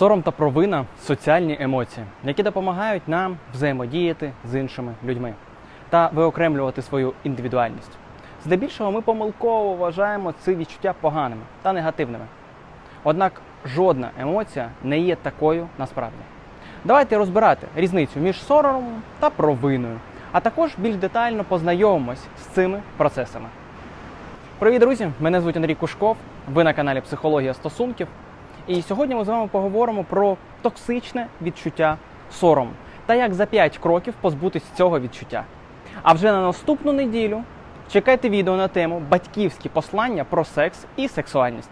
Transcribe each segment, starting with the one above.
Сором та провина соціальні емоції, які допомагають нам взаємодіяти з іншими людьми та виокремлювати свою індивідуальність. Здебільшого ми помилково вважаємо ці відчуття поганими та негативними. Однак жодна емоція не є такою насправді. Давайте розбирати різницю між соромом та провиною, а також більш детально познайомимось з цими процесами. Привіт, друзі! Мене звуть Андрій Кушков. Ви на каналі Психологія стосунків. І сьогодні ми з вами поговоримо про токсичне відчуття сорому та як за 5 кроків позбутись цього відчуття. А вже на наступну неділю чекайте відео на тему батьківські послання про секс і сексуальність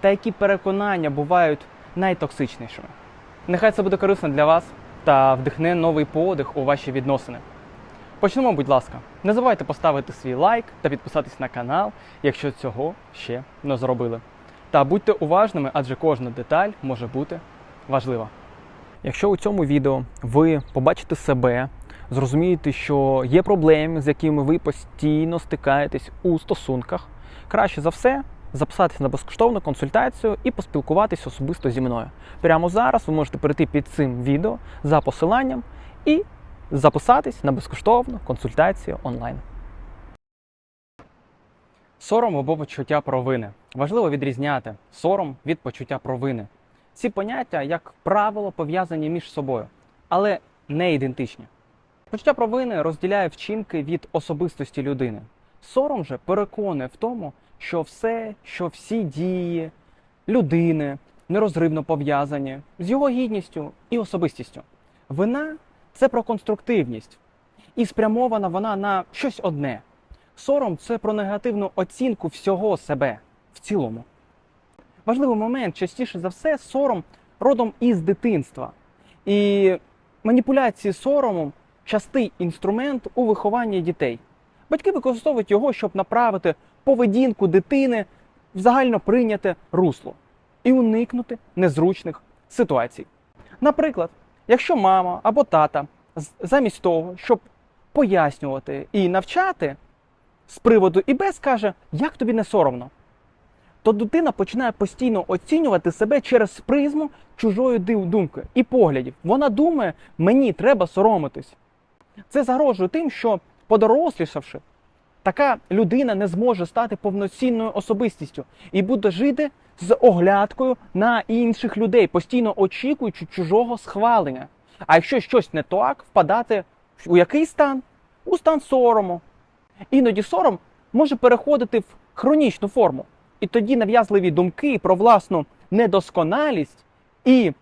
та які переконання бувають найтоксичнішими. Нехай це буде корисно для вас та вдихне новий подих у ваші відносини. Почнемо, будь ласка. Не забувайте поставити свій лайк та підписатись на канал, якщо цього ще не зробили. Та будьте уважними, адже кожна деталь може бути важлива. Якщо у цьому відео ви побачите себе, зрозумієте, що є проблеми, з якими ви постійно стикаєтесь у стосунках, краще за все записатися на безкоштовну консультацію і поспілкуватись особисто зі мною. Прямо зараз ви можете перейти під цим відео за посиланням і записатись на безкоштовну консультацію онлайн. Сором або почуття провини. Важливо відрізняти сором від почуття провини. Ці поняття, як правило, пов'язані між собою, але не ідентичні. Почуття провини розділяє вчинки від особистості людини. Сором же переконує в тому, що все, що всі дії людини нерозривно пов'язані з його гідністю і особистістю. Вина це про конструктивність, і спрямована вона на щось одне. Сором це про негативну оцінку всього себе в цілому. Важливий момент, частіше за все, сором родом із дитинства. І маніпуляції соромом частий інструмент у вихованні дітей. Батьки використовують його, щоб направити поведінку дитини в загально прийняте русло і уникнути незручних ситуацій. Наприклад, якщо мама або тата замість того, щоб пояснювати і навчати з приводу і без каже, як тобі не соромно, то дитина починає постійно оцінювати себе через призму чужої думки і поглядів. Вона думає, мені треба соромитись. Це загрожує тим, що подорослішавши, така людина не зможе стати повноцінною особистістю і буде жити з оглядкою на інших людей, постійно очікуючи чужого схвалення. А якщо щось не так, впадати у який стан? У стан сорому. Іноді сором може переходити в хронічну форму. І тоді нав'язливі думки про власну недосконалість і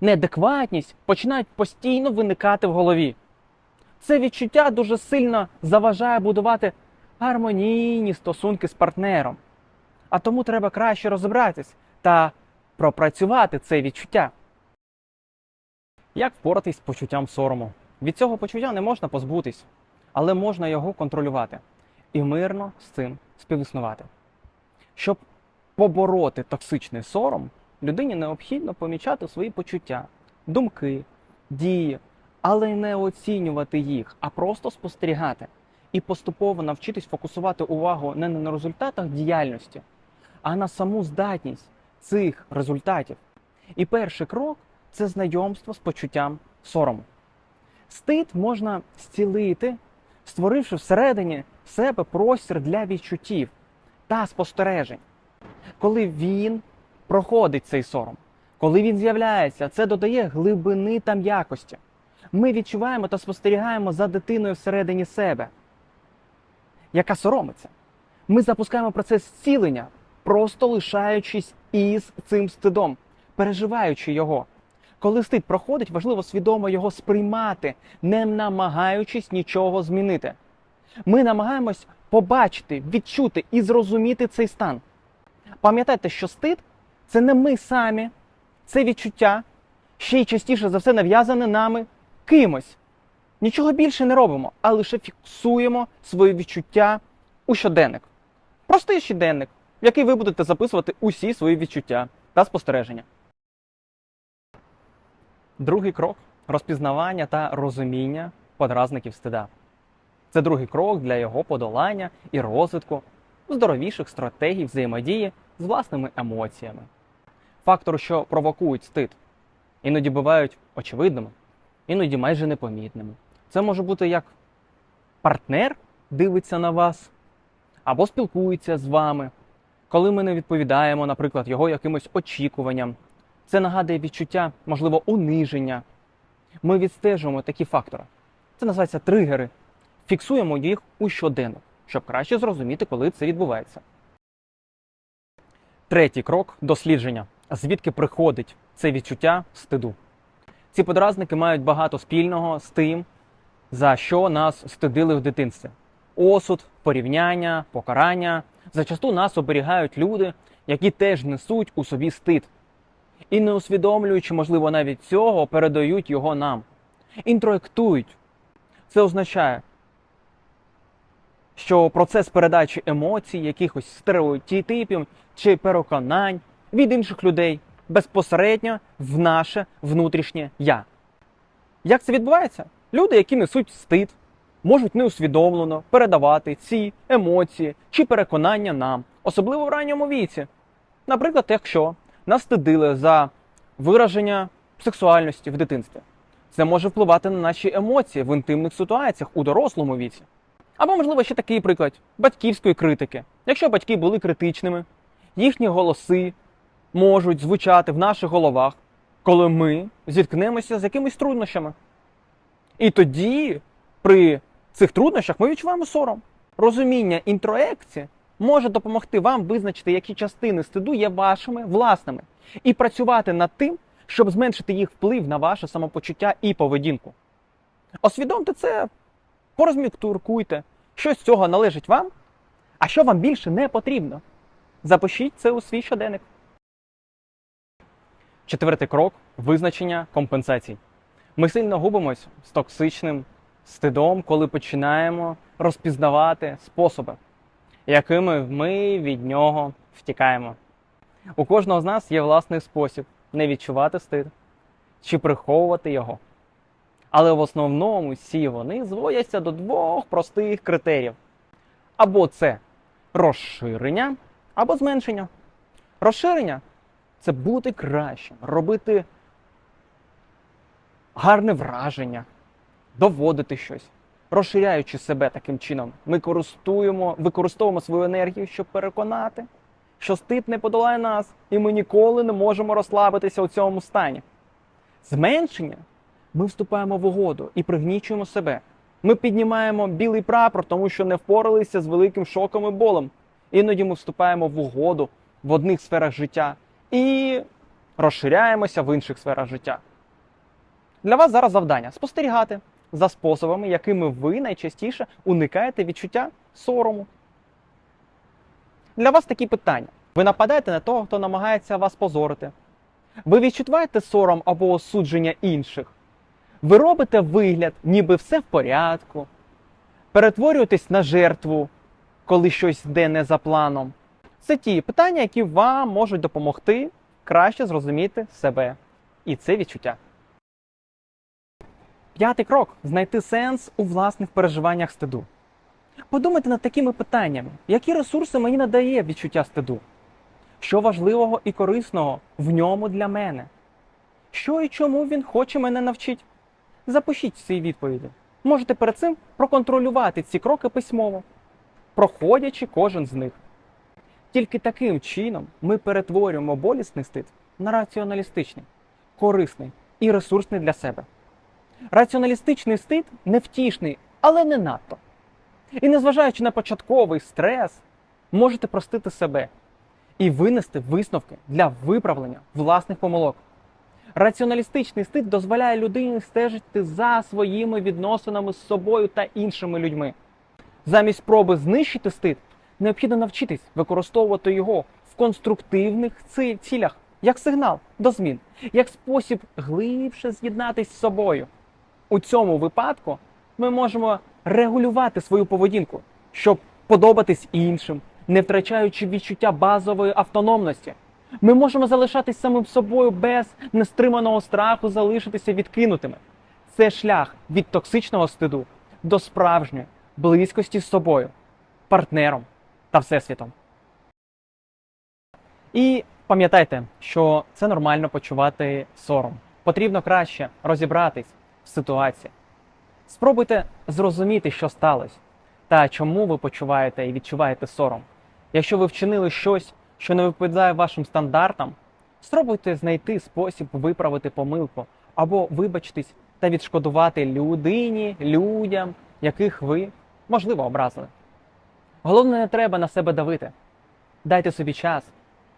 неадекватність починають постійно виникати в голові. Це відчуття дуже сильно заважає будувати гармонійні стосунки з партнером. А тому треба краще розібратись та пропрацювати це відчуття. Як впоратись з почуттям сорому? Від цього почуття не можна позбутись, але можна його контролювати і мирно з цим співіснувати. Щоб побороти токсичний сором, людині необхідно помічати свої почуття, думки, дії, але не оцінювати їх, а просто спостерігати і поступово навчитись фокусувати увагу не на результатах діяльності, а на саму здатність цих результатів. І перший крок це знайомство з почуттям сорому. Стид можна зцілити, створивши всередині себе простір для відчуттів та спостережень. Коли він проходить цей сором, коли він з'являється, це додає глибини та м'якості. Ми відчуваємо та спостерігаємо за дитиною всередині себе, яка соромиться. Ми запускаємо процес зцілення, просто лишаючись із цим стидом, переживаючи його. Коли стид проходить, важливо свідомо його сприймати, не намагаючись нічого змінити. Ми намагаємось побачити, відчути і зрозуміти цей стан. Пам'ятайте, що стид це не ми самі, це відчуття, ще й частіше за все нав'язане нами кимось. Нічого більше не робимо, а лише фіксуємо свої відчуття у щоденник. Простий щоденник, в який ви будете записувати усі свої відчуття та спостереження. Другий крок розпізнавання та розуміння подразників стида. Це другий крок для його подолання і розвитку здоровіших стратегій взаємодії з власними емоціями. фактору, що провокують стид. Іноді бувають очевидними, іноді майже непомітними. Це може бути як партнер дивиться на вас або спілкується з вами, коли ми не відповідаємо, наприклад, його якимось очікуванням. Це нагадує відчуття, можливо, униження. Ми відстежуємо такі фактори. Це називається тригери. Фіксуємо їх у щоденник, щоб краще зрозуміти, коли це відбувається. Третій крок дослідження. Звідки приходить це відчуття стиду? Ці подразники мають багато спільного з тим, за що нас стидили в дитинстві. Осуд, порівняння, покарання. Зачасту нас оберігають люди, які теж несуть у собі стид. І не усвідомлюючи, можливо, навіть цього, передають його нам. Інтроєктують. Це означає, що процес передачі емоцій, якихось стереотипів чи переконань від інших людей безпосередньо в наше внутрішнє я. Як це відбувається? Люди, які несуть стид, можуть неусвідомлено передавати ці емоції чи переконання нам, особливо в ранньому віці. Наприклад, якщо нас стидили за вираження сексуальності в дитинстві, це може впливати на наші емоції в інтимних ситуаціях у дорослому віці. Або, можливо, ще такий приклад батьківської критики. Якщо батьки були критичними, їхні голоси можуть звучати в наших головах, коли ми зіткнемося з якимись труднощами. І тоді, при цих труднощах, ми відчуваємо сором. Розуміння інтроекції може допомогти вам визначити, які частини стиду є вашими власними, і працювати над тим, щоб зменшити їх вплив на ваше самопочуття і поведінку. Освідомте це, порозмітуркуйте, що з цього належить вам, а що вам більше не потрібно. Запишіть це у свій щоденник. Четвертий крок визначення компенсацій. Ми сильно губимось з токсичним стидом, коли починаємо розпізнавати способи, якими ми від нього втікаємо. У кожного з нас є власний спосіб не відчувати стид чи приховувати його. Але в основному всі вони зводяться до двох простих критеріїв: або це розширення, або зменшення. Розширення це бути кращим, робити гарне враження, доводити щось. Розширяючи себе таким чином, ми користуємо, використовуємо свою енергію, щоб переконати, що стид не подолає нас, і ми ніколи не можемо розслабитися у цьому стані. Зменшення ми вступаємо в угоду і пригнічуємо себе. Ми піднімаємо білий прапор, тому що не впоралися з великим шоком і болем. Іноді ми вступаємо в угоду в одних сферах життя і розширяємося в інших сферах життя. Для вас зараз завдання спостерігати за способами, якими ви найчастіше уникаєте відчуття сорому. Для вас такі питання. Ви нападаєте на того, хто намагається вас позорити. Ви відчуваєте сором або осудження інших. Ви робите вигляд, ніби все в порядку. Перетворюєтесь на жертву, коли щось йде не за планом. Це ті питання, які вам можуть допомогти краще зрозуміти себе і це відчуття. П'ятий крок знайти сенс у власних переживаннях стиду. Подумайте над такими питаннями, які ресурси мені надає відчуття стиду? Що важливого і корисного в ньому для мене? Що і чому він хоче мене навчити? Запишіть ці відповіді. Можете перед цим проконтролювати ці кроки письмово, проходячи кожен з них. Тільки таким чином ми перетворюємо болісний стид на раціоналістичний, корисний і ресурсний для себе. Раціоналістичний стид невтішний, але не надто. І незважаючи на початковий стрес, можете простити себе і винести висновки для виправлення власних помилок. Раціоналістичний стид дозволяє людині стежити за своїми відносинами з собою та іншими людьми. Замість спроби знищити стид, необхідно навчитись використовувати його в конструктивних цілях, як сигнал до змін, як спосіб глибше з'єднатись з собою. У цьому випадку ми можемо регулювати свою поведінку, щоб подобатись іншим, не втрачаючи відчуття базової автономності. Ми можемо залишатись самим собою без нестриманого страху залишитися відкинутими. Це шлях від токсичного стиду до справжньої близькості з собою, партнером та всесвітом. І Пам'ятайте, що це нормально почувати сором. Потрібно краще розібратись в ситуації. Спробуйте зрозуміти, що сталося, та чому ви почуваєте і відчуваєте сором. Якщо ви вчинили щось, що не відповідає вашим стандартам, спробуйте знайти спосіб виправити помилку або вибачтесь та відшкодувати людині, людям, яких ви, можливо, образили. Головне, не треба на себе давити. Дайте собі час,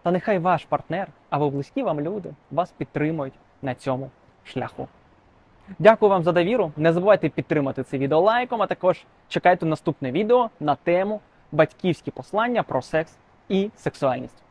та нехай ваш партнер або близькі вам люди вас підтримують на цьому шляху. Дякую вам за довіру. Не забувайте підтримати це відео лайком, а також чекайте наступне відео на тему батьківські послання про секс і сексуальність.